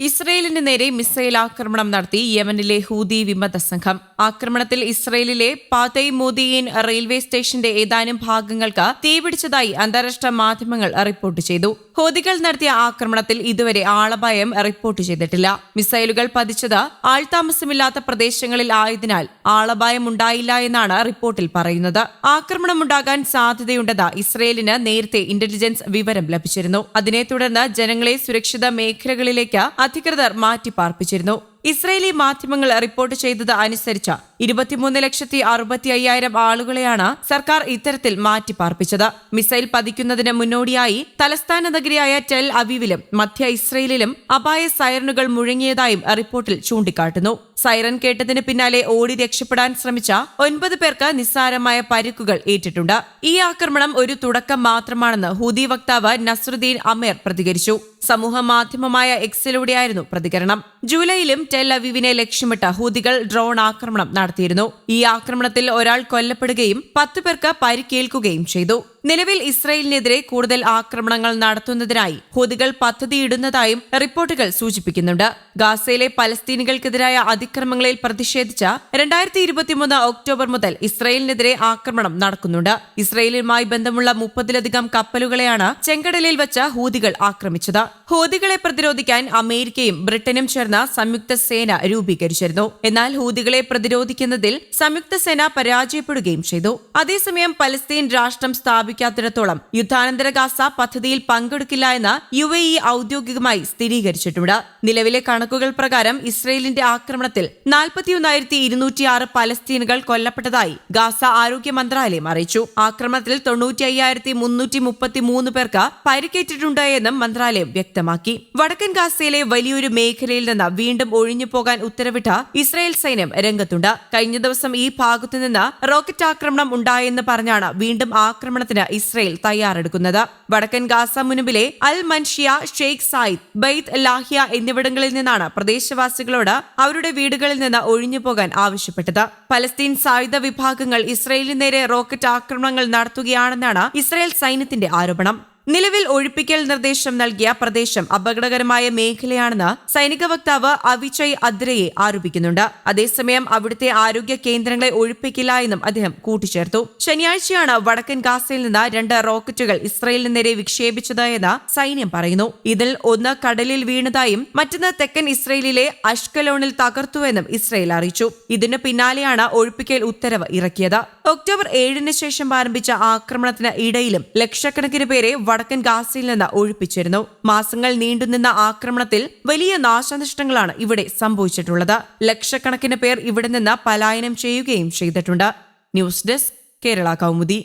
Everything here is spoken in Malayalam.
ഇസ്രയേലിന് നേരെ മിസൈൽ ആക്രമണം നടത്തി യമനിലെ ഹൂതി വിമത സംഘം. ആക്രമണത്തിൽ ഇസ്രയേലിലെ പാതൈ മോദിയൻ റെയിൽവേ സ്റ്റേഷന്റെ ഏതാനും ഭാഗങ്ങൾക്ക് തീപിടിച്ചതായി അന്താരാഷ്ട്ര മാധ്യമങ്ങൾ റിപ്പോർട്ട് ചെയ്തു. ഹൂതികൾ നടത്തിയ ആക്രമണത്തിൽ ഇതുവരെ ആളപായം റിപ്പോർട്ട് ചെയ്തിട്ടില്ല. മിസൈലുകൾ പതിച്ചത് ആൾതാമസമില്ലാത്ത പ്രദേശങ്ങളിൽ ആയതിനാൽ ആളപായം ഉണ്ടായില്ല എന്നാണ് റിപ്പോർട്ടിൽ പറയുന്നത്. ആക്രമണമുണ്ടാകാൻ സാധ്യതയുണ്ടെന്ന് ഇസ്രയേലിന് നേരത്തെ ഇന്റലിജൻസ് വിവരം ലഭിച്ചിരുന്നു. അതിനെ തുടർന്ന് ജനങ്ങളെ സുരക്ഷിത മേഖലകളിലേക്ക് അധികൃതർ മാറ്റിപ്പാർപ്പിച്ചിരുന്നു. ഇസ്രയേലി മാധ്യമങ്ങൾ റിപ്പോർട്ട് ചെയ്തത് അനുസരിച്ച് ഇരുപത്തിമൂന്ന് ലക്ഷത്തി അറുപത്തി അയ്യായിരം ആളുകളെയാണ് സർക്കാർ ഇത്തരത്തിൽ മാറ്റിപ്പാർപ്പിച്ചത്. മിസൈൽ പതിക്കുന്നതിന് മുന്നോടിയായി തലസ്ഥാന നഗരിയായ ടെൽ അവീവിലും മധ്യ ഇസ്രയേലിലും അപായ സൈറനുകൾ മുഴങ്ങിയതായും റിപ്പോർട്ടിൽ ചൂണ്ടിക്കാട്ടുന്നു. സൈറൻ കേട്ടതിന് പിന്നാലെ ഓടി രക്ഷപ്പെടാൻ ശ്രമിച്ച ഒൻപത് പേർക്ക് നിസ്സാരമായ പരിക്കുകൾ ഏറ്റിട്ടുണ്ട്. ഈ ആക്രമണം ഒരു തുടക്കം മാത്രമാണെന്ന് ഹൂതി വക്താവ് നസ്രുദ്ദീൻ അമേർ പ്രതികരിച്ചു. സമൂഹ മാധ്യമമായ എക്സിലൂടെയായിരുന്നു പ്രതികരണം. ജൂലൈയിലും ടെൽ അവീവിനെ ലക്ഷ്യമിട്ട് ഹൂതികൾ ഡ്രോൺ ആക്രമണം നടത്തിയിരുന്നു. ഈ ആക്രമണത്തിൽ ഒരാൾ കൊല്ലപ്പെടുകയും പത്തു പേർക്ക് പരിക്കേൽക്കുകയും ചെയ്തു. നിലവിൽ ഇസ്രയേലിനെതിരെ കൂടുതൽ ആക്രമണങ്ങൾ നടത്തുന്നതിനായി ഹൂതികൾ പദ്ധതിയിടുന്നതായും റിപ്പോർട്ടുകൾ സൂചിപ്പിക്കുന്നുണ്ട്. ഗാസയിലെ പലസ്തീനികൾക്കെതിരായ അതിക്രമങ്ങളിൽ പ്രതിഷേധിച്ച രണ്ടായിരത്തി ഇരുപത്തിമൂന്ന് ഒക്ടോബർ മുതൽ ഇസ്രയേലിനെതിരെ ആക്രമണം നടക്കുന്നുണ്ട്. ഇസ്രയേലുമായി ബന്ധമുള്ള മുപ്പതിലധികം കപ്പലുകളെയാണ് ചെങ്കടലിൽ വെച്ച് ഹൂതികൾ ആക്രമിച്ചത്. ഹൂതികളെ പ്രതിരോധിക്കാൻ അമേരിക്കയും ബ്രിട്ടനും ചേർന്ന സംയുക്ത സേന രൂപീകരിച്ചിരുന്നു. എന്നാൽ ഹൂതികളെ പ്രതിരോധിക്കുന്നതിൽ സംയുക്ത സേന പരാജയപ്പെടുകയും ചെയ്തു. അതേസമയം പലസ്തീൻ രാഷ്ട്രം സ്ഥാപിക്കാത്തിടത്തോളം യുദ്ധാനന്തര ഗാസ പദ്ധതിയിൽ പങ്കെടുക്കില്ല എന്ന് യു എ ഇ ഔദ്യോഗികമായി സ്ഥിരീകരിച്ചിട്ടുണ്ട്. നിലവിലെ കണക്കുകൾ പ്രകാരം ഇസ്രയേലിന്റെ ആക്രമണത്തിൽ നാൽപ്പത്തിയൊന്നായിരത്തി ഇരുന്നൂറ്റിയാറ് പലസ്തീനുകൾ കൊല്ലപ്പെട്ടതായി ഗാസ ആരോഗ്യ മന്ത്രാലയം അറിയിച്ചു. ആക്രമണത്തിൽ തൊണ്ണൂറ്റി അയ്യായിരത്തി മുന്നൂറ്റി മുപ്പത്തി മൂന്ന് പേർക്ക് പരിക്കേറ്റിട്ടുണ്ട് എന്നും മന്ത്രാലയം വ്യക്തമാക്കി. വടക്കൻ ഗാസയിലെ വലിയൊരു മേഖലയിൽ നിന്ന് വീണ്ടും ഒഴിഞ്ഞു പോകാൻ ഉത്തരവിട്ട ഇസ്രായേൽ സൈന്യം രംഗത്തുണ്ട്. കഴിഞ്ഞ ദിവസം ഈ ഭാഗത്തുനിന്ന് റോക്കറ്റ് ആക്രമണം ഉണ്ടായെന്ന് പറഞ്ഞാണ് വീണ്ടും ആക്രമണത്തിന് ഇസ്രായേൽ തയ്യാറെടുക്കുന്നത്. വടക്കൻ Gaza മുൻപിലെ Al Manshiya Sheikh Zayed Beit Lahiya എന്നിവിടങ്ങളിൽ നിന്നാണ് പ്രദേശവാസികളോട് അവരുടെ വീടുകളിൽ നിന്ന് ഒഴിഞ്ഞു പോകാൻ ആവശ്യപ്പെട്ടത്. പലസ്തീൻ സായുധ വിഭാഗങ്ങൾ ഇസ്രയേലിന് നേരെ റോക്കറ്റ് ആക്രമണങ്ങൾ നടത്തുകയാണെന്നാണ് ഇസ്രയേൽ സൈന്യത്തിന്റെ ആരോപണം. നിലവിൽ ഒഴിപ്പിക്കൽ നിർദ്ദേശം നൽകിയ പ്രദേശം അപകടകരമായ മേഖലയാണെന്ന് സൈനിക വക്താവ് അവിചയ് അദ്രയെ ആരോപിക്കുന്നുണ്ട്. അതേസമയം അവിടുത്തെ ആരോഗ്യ കേന്ദ്രങ്ങളെ ഒഴിപ്പിക്കില്ല എന്നും അദ്ദേഹം കൂട്ടിച്ചേർത്തു. ശനിയാഴ്ചയാണ് വടക്കൻ ഗാസയിൽ നിന്ന് രണ്ട് റോക്കറ്റുകൾ ഇസ്രയേലിന് നേരെ വിക്ഷേപിച്ചത് എന്ന് സൈന്യം പറയുന്നു. ഇതിൽ ഒന്ന് കടലിൽ വീണതായും മറ്റൊന്ന് തെക്കൻ ഇസ്രയേലിലെ അഷ്കലോണിൽ തകർത്തുവെന്നും ഇസ്രയേൽ അറിയിച്ചു. ഇതിനു പിന്നാലെയാണ് ഒഴിപ്പിക്കൽ ഉത്തരവ് ഇറക്കിയത്. ഒക്ടോബർ ഏഴിന് ശേഷം ആരംഭിച്ച ആക്രമണത്തിന് ഇടയിലും ലക്ഷക്കണക്കിന് പേരെ വടക്കൻ ഗാസയിൽ നിന്ന് ഒഴിപ്പിച്ചിരുന്നു. മാസങ്ങൾ നീണ്ടുനിന്ന ആക്രമണത്തിൽ വലിയ നാശനഷ്ടങ്ങളാണ് ഇവിടെ സംഭവിച്ചിട്ടുള്ളത്. ലക്ഷക്കണക്കിന് പേർ ഇവിടെ നിന്ന് പലായനം ചെയ്യുകയും ചെയ്തിട്ടുണ്ട്. News desk Kerala Kaumudi.